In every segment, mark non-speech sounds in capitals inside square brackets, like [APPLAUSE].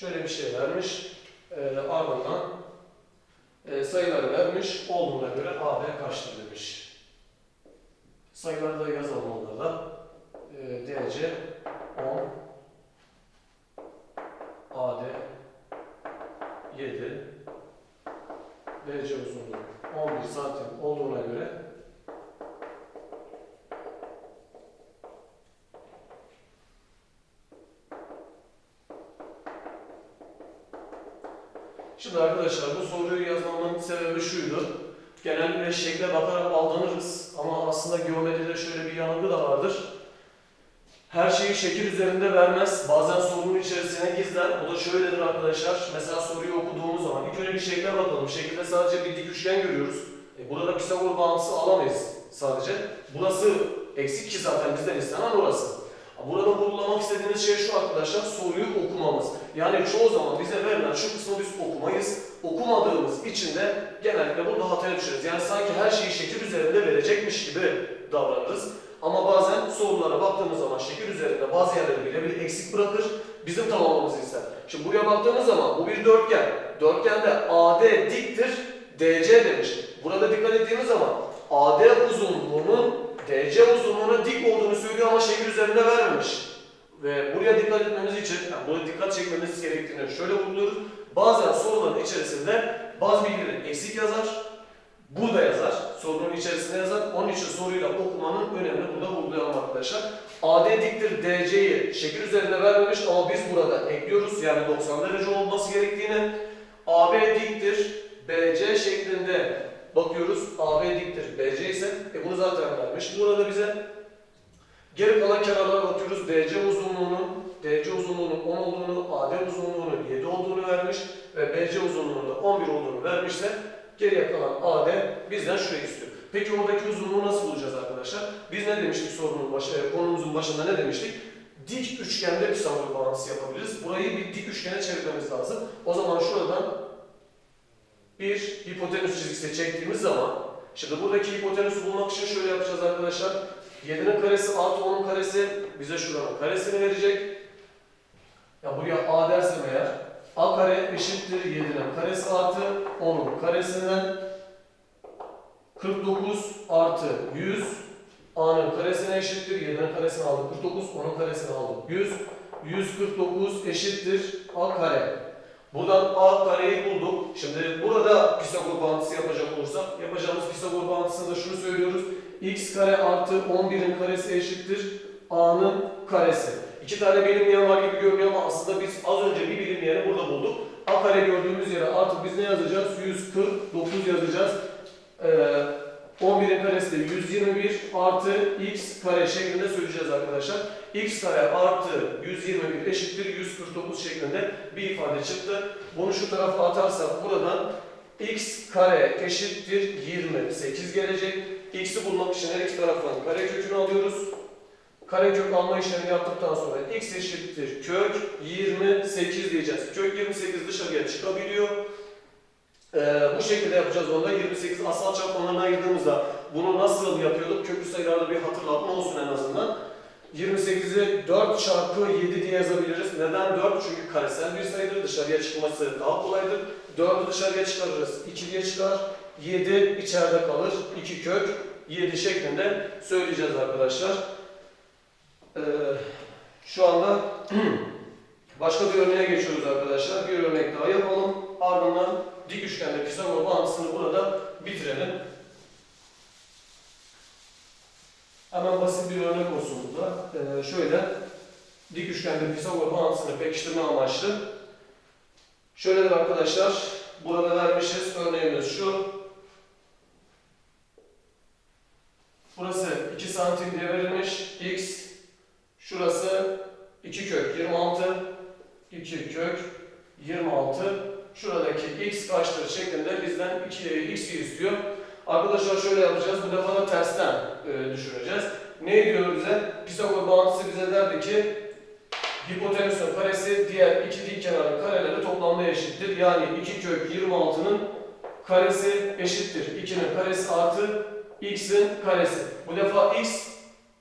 şöyle bir şey vermiş. E, ardından e, sayıları vermiş. Olduğuna göre AB kaçtır demiş. Sayıları da yazalım onları da. E, DC 10 AD 7 DC uzunluğu 11 santim olduğuna göre Şimdi arkadaşlar bu soruyu yazmamın sebebi şuydu. Genellikle şekle bakarak aldanırız ama aslında geometride şöyle bir yanılgı da vardır. Her şeyi şekil üzerinde vermez. Bazen sorunun içerisine gizler. O da şöyledir arkadaşlar. Mesela soruyu okuduğumuz zaman ilk önce bir şekle bakalım. Şekilde sadece bir dik üçgen görüyoruz. E burada Pisagor bağıntısı alamayız sadece. Burası eksik ki zaten bizden istenen orası. Burada vurgulamak istediğimiz şey şu arkadaşlar, soruyu okumamız. Yani çoğu zaman bize verilen şu kısmı biz okumayız. Okumadığımız için de genellikle burada hataya düşeriz. Yani sanki her şeyi şekil üzerinde verecekmiş gibi davranırız. Ama bazen sorulara baktığımız zaman şekil üzerinde bazı yerleri bile bir eksik bırakır. Bizim tamamlamamızı ister. Şimdi buraya baktığımız zaman bu bir dörtgen. Dörtgende AD diktir, DC demiş. Burada dikkat ettiğimiz zaman AD uzunluğunun DC uzunluğuna dik olduğunu söylüyor ama şekil üzerinde vermemiş. Ve buraya dikkat etmemiz için, yani buraya dikkat çekmemiz gerektiğini şöyle vurguluyoruz. Bazen soruların içerisinde bazı bilgileri eksik yazar, burada yazar, sorunun içerisinde yazar. Onun için soruyla okumanın önemini burada vurgulayalım arkadaşlar. AD diktir DC'yi şekil üzerinde vermemiş ama biz burada ekliyoruz. Yani 90 derece olması gerektiğini. AB diktir BC şeklinde bakıyoruz. AB diktir BC ise e bunu zaten vermiş. Burada bize geri kalan kenarlara bakıyoruz. DC uzunluğunun DC uzunluğunun 10 olduğunu, AD uzunluğunun 7 olduğunu vermiş ve BC uzunluğunun da 11 olduğunu vermişse geriye kalan AD bizden şurayı istiyor. Peki oradaki uzunluğu nasıl bulacağız arkadaşlar? Biz ne demiştik sorunun başı, e, konumuzun başında ne demiştik? Dik üçgende savunma bağıntısı yapabiliriz. Burayı bir dik üçgene çevirmemiz lazım. O zaman şuradan bir hipotenüs çizgisi çektiğimiz zaman şimdi buradaki hipotenüsü bulmak için şöyle yapacağız arkadaşlar. 7'nin karesi artı 10'un karesi bize şuranın karesini verecek. Ya buraya A dersem eğer A kare eşittir 7'nin karesi artı 10'un karesinden 49 artı 100 A'nın karesine eşittir. 7'nin karesini aldım 49, 10'un karesini aldım 100. 149 eşittir A kare. Buradan A kareyi bulduk. Şimdi burada Pisagor bağıntısı yapacak olursak, yapacağımız Pisagor bağıntısında şunu söylüyoruz. x kare artı 11'in karesi eşittir A'nın karesi. İki tane bilinmeyen var gibi görünüyor ama aslında biz az önce bir bilinmeyeni burada bulduk. A kare gördüğümüz yere artık biz ne yazacağız? 149 yazacağız. Ee, 11'in karesi de 121 artı x kare şeklinde söyleyeceğiz arkadaşlar. x kare artı 121 eşittir 149 şeklinde bir ifade çıktı. Bunu şu tarafa atarsak buradan x kare eşittir 28 gelecek. x'i bulmak için her iki taraftan kare kökünü alıyoruz. Kare kök alma işlemini yaptıktan sonra x eşittir kök 28 diyeceğiz. Kök 28 dışarıya çıkabiliyor. Ee, bu şekilde yapacağız onda. 28 asal çarpanlarına ayırdığımızda bunu nasıl yapıyorduk? Köklü sayılarda bir hatırlatma olsun en azından. 28'i 4 çarpı 7 diye yazabiliriz. Neden 4? Çünkü karesel bir sayıdır. Dışarıya çıkması daha kolaydır. 4'ü dışarıya çıkarırız. 2 diye çıkar. 7 içeride kalır. 2 kök 7 şeklinde söyleyeceğiz arkadaşlar. Ee, şu anda [CLEARS THROAT] başka bir örneğe geçiyoruz arkadaşlar. Bir örnek daha yapalım. Ardından dik üçgende Pisagor bağıntısını burada bitirelim. Hemen basit bir örnek olsun burada. Ee, şöyle dik üçgende Pisagor bağıntısını pekiştirme amaçlı. Şöyledir arkadaşlar. Burada vermişiz. Örneğimiz şu. Burası 2 santim diye verilmiş. X. Şurası 2 kök 26. 2 kök 26. Şuradaki x kaçtır şeklinde bizden 2 x'i istiyor. Arkadaşlar şöyle yapacağız. Bu defa da tersten e, düşüneceğiz. Ne diyor bize? Pisagor bağıntısı bize derdi ki hipotenüsün karesi diğer iki dik kenarın kareleri toplamına eşittir. Yani 2 kök 26'nın karesi eşittir. 2'nin karesi artı x'in karesi. Bu defa x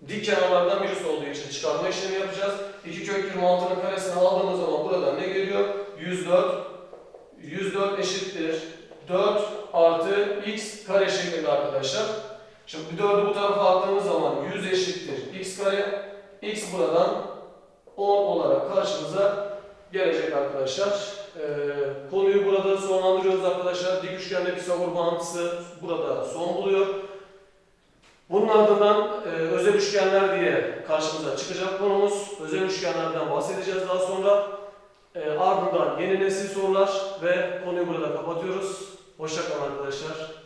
dik kenarlardan birisi olduğu için çıkarma işlemi yapacağız. 2 kök 26'nın karesini aldığımız zaman buradan ne geliyor? 104. 104 eşittir 4 artı x kare şeklinde arkadaşlar. Şimdi bir 4'ü bu tarafa attığımız zaman 100 eşittir x kare. x buradan 10 olarak karşımıza gelecek arkadaşlar. Ee, konuyu burada sonlandırıyoruz arkadaşlar. Dik üçgende Pisagor bağıntısı burada son buluyor. Bunun ardından e, özel üçgenler diye karşımıza çıkacak konumuz. Özel üçgenlerden bahsedeceğiz daha sonra. E, ardından yeni nesil sorular ve konuyu burada kapatıyoruz. Hoşçakalın arkadaşlar.